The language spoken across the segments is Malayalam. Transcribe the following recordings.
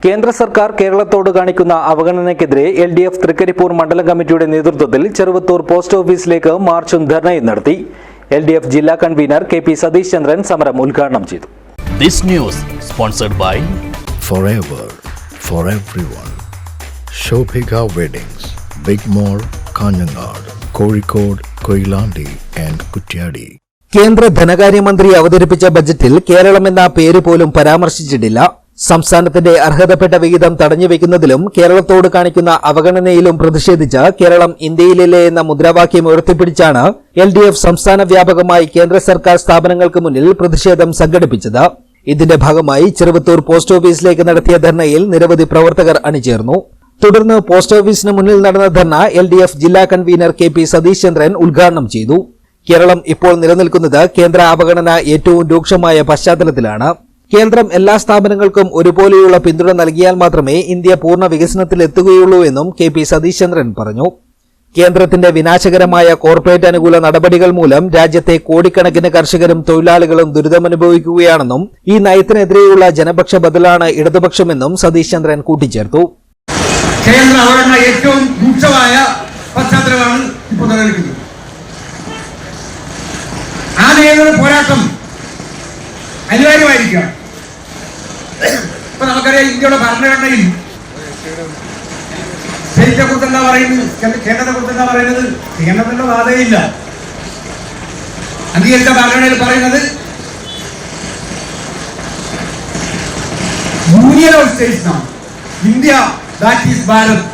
കേന്ദ്ര സർക്കാർ കേരളത്തോട് കാണിക്കുന്ന അവഗണനയ്ക്കെതിരെ എൽ ഡി എഫ് തൃക്കരിപ്പൂർ മണ്ഡലം കമ്മിറ്റിയുടെ നേതൃത്വത്തിൽ ചെറുവത്തൂർ പോസ്റ്റ് ഓഫീസിലേക്ക് മാർച്ചും ധർണയും നടത്തി എൽ ഡി എഫ് ജില്ലാ convener K P Satheesh Chandran സമരം ഉദ്ഘാടനം ചെയ്തു This news sponsored by forever for everyone. Shobhika Weddings, Big Mall, Kanyanad, Kozhikode, Koilandi and Kutyadi. കേന്ദ്ര ധനകാര്യമന്ത്രി അവതരിപ്പിച്ച ബജറ്റിൽ കേരളം എന്ന പേര് പോലും പരാമർശിച്ചിട്ടില്ല സംസ്ഥാനത്തിന്റെ അർഹതപ്പെട്ട വിഹിതം തടഞ്ഞുവെക്കുന്നതിലും കേരളത്തോട് കാണിക്കുന്ന അവഗണനയിലും പ്രതിഷേധിച്ച് കേരളം ഇന്ത്യയിലില്ലേ എന്ന മുദ്രാവാക്യം ഉയർത്തിപ്പിടിച്ചാണ് എൽ ഡി എഫ് സംസ്ഥാന വ്യാപകമായി കേന്ദ്ര സർക്കാർ സ്ഥാപനങ്ങൾക്ക് മുന്നിൽ പ്രതിഷേധം സംഘടിപ്പിച്ചത്. ഇതിന്റെ ഭാഗമായി ചെറുവത്തൂർ പോസ്റ്റ് ഓഫീസിലേക്ക് നടത്തിയ ധർണയിൽ നിരവധി പ്രവർത്തകർ അണിചേർന്നു. തുടർന്ന് പോസ്റ്റ് ഓഫീസിന് മുന്നിൽ നടന്ന ധർണ എൽ ഡി എഫ് ജില്ലാ convener K P Satheesh Chandran ഉദ്ഘാടനം ചെയ്തു. കേരളം ഇപ്പോൾ നിലനിൽക്കുന്നത് കേന്ദ്ര അവഗണന ഏറ്റവും രൂക്ഷമായ പശ്ചാത്തലത്തിലാണ്. കേന്ദ്രം എല്ലാ സ്ഥാപനങ്ങൾക്കും ഒരുപോലെയുള്ള പിന്തുണ നൽകിയാൽ മാത്രമേ ഇന്ത്യ പൂർണ വികസനത്തിൽ എത്തുകയുള്ളൂ എന്നും കെ പി സതീഷ് ചന്ദ്രൻ പറഞ്ഞു. കേന്ദ്രത്തിന്റെ വിനാശകരമായ കോർപ്പറേറ്റ് അനുകൂല നടപടികൾ മൂലം രാജ്യത്തെ കോടിക്കണക്കിന് കർഷകരും തൊഴിലാളികളും ദുരിതമനുഭവിക്കുകയാണെന്നും ഈ നയത്തിനെതിരെയുള്ള ജനപക്ഷ ബദലാണ് ഇടതുപക്ഷമെന്നും സതീഷ് ചന്ദ്രൻ കൂട്ടിച്ചേർത്തു. കേന്ദ്ര അവരുടെ ഏറ്റവും രൂക്ഷമായ പശ്ചാത്തലമാണ് ഇപ്പോൾ പോരാട്ടം അനിവാര്യമായിരിക്കുക ഇപ്പൊ നമുക്കറിയാം ഇന്ത്യയുടെ ഭരണഘടനയിൽ സ്റ്റേറ്റിനെ കുറിച്ച് എന്താ പറയുന്നത്? കേരളത്തെ എന്താ പറയുന്നത്? കേന്ദ്രത്തിന്റെ വാദയില്ല അംഗീകരിച്ച ഭരണഘടനയിൽ പറയുന്നത് യൂണിയൻ ഓഫ് സ്റ്റേറ്റ്സ് ആണ് India that is Bharat.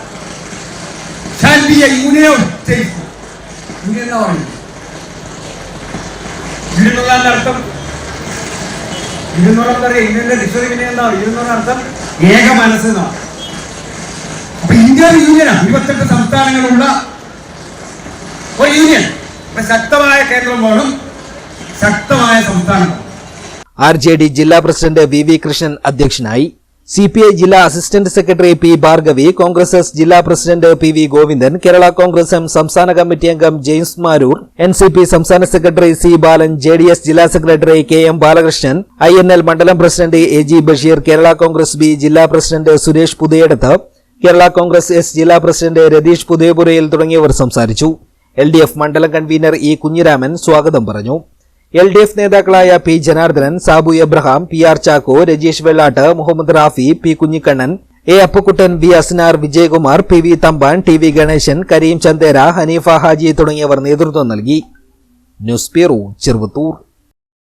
Union of states union എന്നാ പറയുന്നത്? ഇതിനുള്ള അർത്ഥം ഇതെന്ന് പറഞ്ഞാൽ ഇന്ത്യന്റെ ഡിക്ഷണറി പിന്നെ എന്താ? ഇരുന്നൂറ് അർത്ഥം ഏക മനസ്സ് എന്നാണ്. അപ്പൊ ഇന്ത്യ ഒരു യൂണിയനാണ് ഇരുപത്തെട്ട് സംസ്ഥാനങ്ങളുള്ള ഒരു യൂണിയൻ. അപ്പൊ ശക്തമായ കേന്ദ്രം വേണം ശക്തമായ സംസ്ഥാനം. ആർ ജെ ഡി ജില്ലാ പ്രസിഡന്റ് വി വി കൃഷ്ണൻ അധ്യക്ഷനായി. സി പി ഐ ജില്ലാ assistant secretary P Bhargavi Congress S ജില്ലാ president P V Govindan Kerala Congress M സംസ്ഥാന കമ്മിറ്റി അംഗം James Maroor N C P സംസ്ഥാന secretary C Balan J D S ജില്ലാ secretary K M Balakrishnan I N L മണ്ഡലം president A G Basheer Kerala Congress B ജില്ലാ പ്രസിഡന്റ് സുരേഷ് പുതിയടത്ത് കേരള കോൺഗ്രസ് എസ് ജില്ലാ പ്രസിഡന്റ് രതീഷ് പുതിയപുരയിൽ തുടങ്ങിയവർ സംസാരിച്ചു. എൽ ഡി എഫ് മണ്ഡലം കൺവീനർ ഇ കുഞ്ഞിരാമൻ സ്വാഗതം പറഞ്ഞു. എൽ ഡി എഫ് നേതാക്കളായ P Janardhanan Sabu Abraham P R Chacko Rajeesh Vellatt Muhammad Rafi P Kunhikannan A Appukuttan V Asnar Vijayakumar P V Thampan T V Ganesan Kareem Chandera Hanifa Haji തുടങ്ങിയവർ നേതൃത്വം നൽകി. News bureau Cheruvathur.